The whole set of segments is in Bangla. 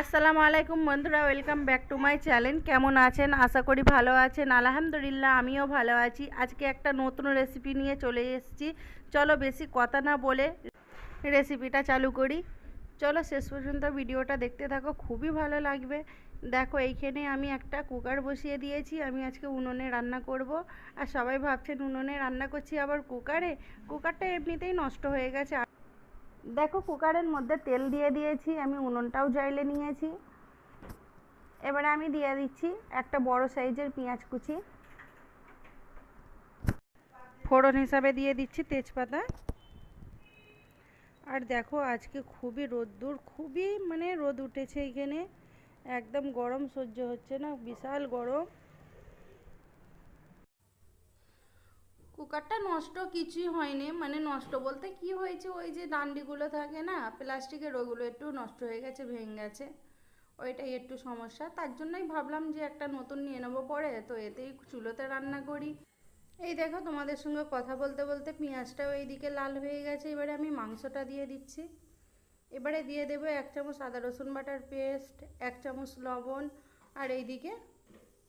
আসসালামু আলাইকুম বন্ধুরা welcome back to my channel কেমন আছেন? আশা করি ভালো আছেন। আলহামদুলিল্লাহ, আমিও ভালো আছি। আজকে একটা নতুন রেসিপি নিয়ে চলে এসেছি। চলো বেশি কথা না বলে রেসিপিটা চালু করি। চলো শেষ পর্যন্ত ভিডিওটা দেখতে থাকো, খুবই ভালো লাগবে। দেখো, এইখানে আমি একটা কুকার বসিয়ে দিয়েছি। আমি আজকে উনুনে রান্না করব। আর সবাই ভাবছেন, উনুনে রান্না করছি আবার কুকারে কুকারটা এমনিতেই নষ্ট হয়ে গেছে। দেখো কুকারের মধ্যে তেল দিয়ে দিয়েছি, আমি উনুনটাও জ্বাইলে নিয়েছি। এবারে আমি দিয়ে দিচ্ছি একটা বড় সাইজের পেঁয়াজ কুচি। ফোড়ন হিসাবে দিয়ে দিচ্ছি তেজপাতা। আর দেখো আজকে খুবই রোদ্দুর, খুবই মানে রোদ উঠেছে এখানে। একদম গরম সহ্য হচ্ছে না, বিশাল গরম। কুকারটা নষ্ট কিছুই হয়নি। মানে নষ্ট বলতে কি হয়েছে, ওই যে ডান্ডিগুলো থাকে না, প্লাস্টিকের ওগুলো একটু নষ্ট হয়ে গেছে, ভেঙে গেছে। ওইটাই একটু সমস্যা। তার জন্যই ভাবলাম যে একটা নতুন নিয়ে নেব পরে, তো এতেই চুলোতে রান্না করি। এই দেখো তোমাদের সঙ্গে কথা বলতে বলতে পেঁয়াজটাও এইদিকে লাল হয়ে গেছে, এবারে আমি মাংসটা দিয়ে দিচ্ছি। এবারে দিয়ে দেবো এক চামচ আদা, রসুন বাটার পেস্ট, এক চামচ লবণ, আর এইদিকে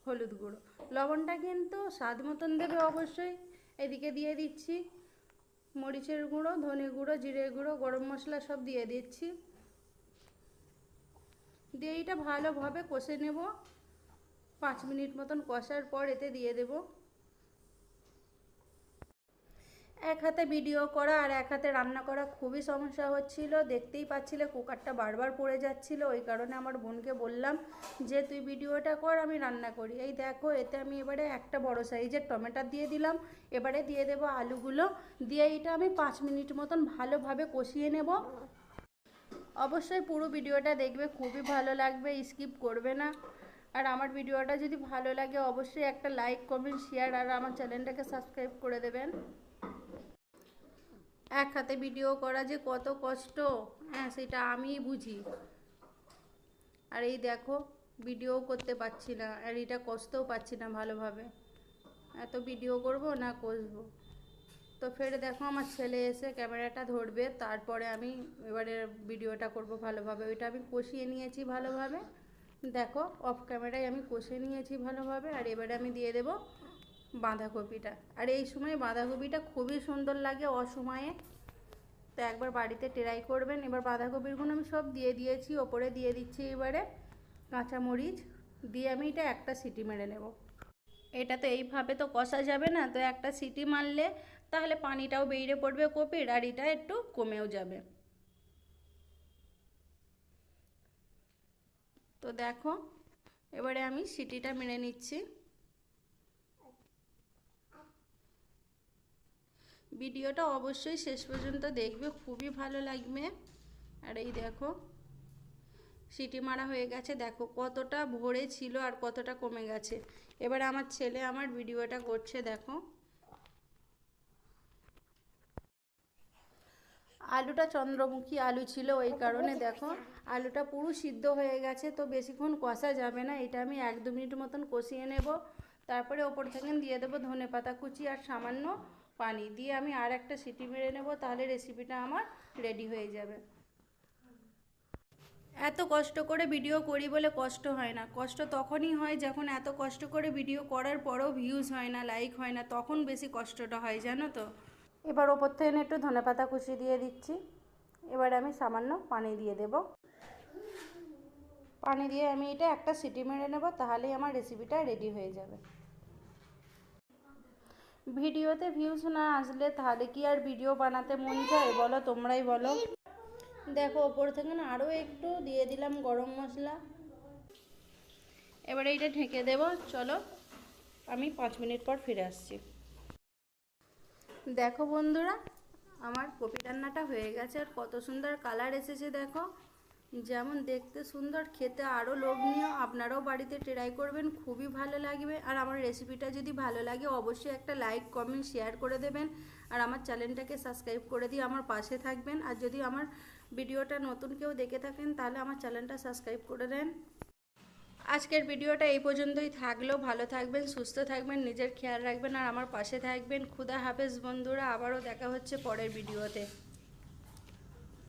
হলুদ গুঁড়ো। লবণটা কিন্তু স্বাদ মতন দেবে অবশ্যই। এদিকে দিয়ে দিচ্ছি মরিচের গুঁড়ো, ধনে গুঁড়ো, জিরে গুঁড়ো, গরম মশলা সব দিয়ে দিচ্ছি। দিয়ে এটা ভালোভাবে কষে নেব। পাঁচ মিনিট মতন কষার পর এতে দিয়ে দেব। এক হাতে ভিডিও করা আর এক হাতে রান্না করা খুবই সমস্যা হচ্ছিল। দেখতেই পাচ্ছিলে কুকারটা বারবার পড়ে যাচ্ছিল। ওই কারণে আমার বোনকে বললাম যে, তুই ভিডিওটা কর, আমি রান্না করি। এই দেখো, এতে আমি এবারে একটা বড় সাইজের টমেটো দিয়ে দিলাম। এবারে দিয়ে দেব আলুগুলো। দিয়ে এটা আমি পাঁচ মিনিট মতন ভালোভাবে কষিয়ে নেব। অবশ্যই পুরো ভিডিওটা দেখবে, খুবই ভালো লাগবে, স্কিপ করবে না। আর আমার ভিডিওটা যদি ভালো লাগে, অবশ্যই একটা লাইক, কমেন্ট, শেয়ার আর আমার চ্যানেলটাকে সাবস্ক্রাইব করে দেবেন। এক হাতে ভিডিও করা যে কত কষ্ট। হ্যাঁ সেটা আমিই বুঝি। আর এই দেখো, ভিডিও করতে পারছি না, আর এটা কষতেও পাচ্ছি না ভালোভাবে। এত ভিডিও করব না কষবো। তো ফের দেখো, আমার ছেলে এসে ক্যামেরাটা ধরবে, তারপরে আমি এবারে ভিডিওটা করব ভালোভাবে। ওইটা আমি কষিয়ে নিয়েছি ভালোভাবে। দেখো অফ ক্যামেরায় আমি কষে নিয়েছি ভালোভাবে, আর এবারে আমি দিয়ে দেবো বাঁধাকপিটা। আর এই সময় বাঁধাকপিটা খুবই সুন্দর লাগে অসময়ে। তো একবার বাড়িতে ট্রাই করবেন। এবার বাঁধাকপিরগুলো আমি সব দিয়ে দিয়েছি, ওপরে দিয়ে দিচ্ছি এবারে কাঁচামরিচ। দিয়ে আমি এটা একটা সিটি মেরে নেব। এটা তো এইভাবে তো কষা যাবে না, তো একটা সিটি মারলে তাহলে পানিটাও বেরিয়ে পড়বে কপির, আর এটা একটু কমেও যাবে। তো দেখো, এবারে আমি সিটিটা মেরে নিচ্ছি। ভিডিওটা অবশ্যই শেষ পর্যন্ত দেখবে খুবই ভালো লাগবে। আর এই দেখো সিটি মারা হয়ে গেছে। দেখো কতটা ভরে ছিল আর কতটা কমে গেছে। এবারে আমার ছেলে আমার ভিডিওটা করছে দেখো। আলুটা চন্দ্রমুখী আলু ছিল ওই কারণে দেখো। আলুটা পুরো সিদ্ধ হয়ে গেছে তো বেশিক্ষণ কষা যাবে না। এটা আমি এক দু মিনিট মতন কষিয়ে নেব। তারপরে ওপর থেকে দিয়ে দেবো ধনে পাতা কুচি আর সামান্য পানি দিয়ে আমি আর একটা সিটি মেরে নেব, তাহলে রেসিপিটা আমার রেডি হয়ে যাবে। এত কষ্ট করে ভিডিও করি বলে কষ্ট হয় না। কষ্ট তখনই হয় যখন এত কষ্ট করে ভিডিও করার পরেও ভিউজ হয় না লাইক হয় না, তখন বেশি কষ্টটা হয়, জানো তো? এবার ওপর থেকে একটু ধনে পাতা কুচি দিয়ে দিচ্ছি। এবার আমি সামান্য পানি দিয়ে দেব। পানি দিয়ে আমি এটা একটা সিটি মেরে নেব, তাহলেই আমার রেসিপিটা রেডি হয়ে যাবে। ভিডিওতে ভিউজ না আসলে তাহলে কি আর ভিডিও বানাতে মন চায়? বলো, তোমরাই বলো। দেখো, ওপর থেকে না আরও একটু দিয়ে দিলাম গরম মশলা। এবারে এইটা ঢেকে দেব। চলো, আমি পাঁচ মিনিট পর ফিরে আসছি। দেখো বন্ধুরা, আমার কপি রান্নাটা হয়ে গেছে। আর কত সুন্দর কালার এসেছে, দেখো। যেমন দেখতে সুন্দর, খেতে আরও লোভনীয়, আপনারাও বাড়িতে ট্রাই করবেন, খুবই ভালো লাগবে। আর আমার রেসিপিটা যদি ভালো লাগে, অবশ্যই একটা লাইক কমেন্ট শেয়ার করে দেবেন। আর আমার চ্যানেলটাকে সাবস্ক্রাইব করে দিয়ে আমার পাশে থাকবেন। আর যদি আমার ভিডিওটা নতুন কেউ দেখে থাকেন, তাহলে আমার চ্যানেলটা সাবস্ক্রাইব করে দেন। আজকের ভিডিওটা এই পর্যন্তই থাকল। ভালো থাকবেন, সুস্থ থাকবেন, নিজের খেয়াল রাখবেন, আর আমার পাশে থাকবেন। ক্ষুদা হাফেজ বন্ধুরা, আবারও দেখা হচ্ছে পরের ভিডিওতে।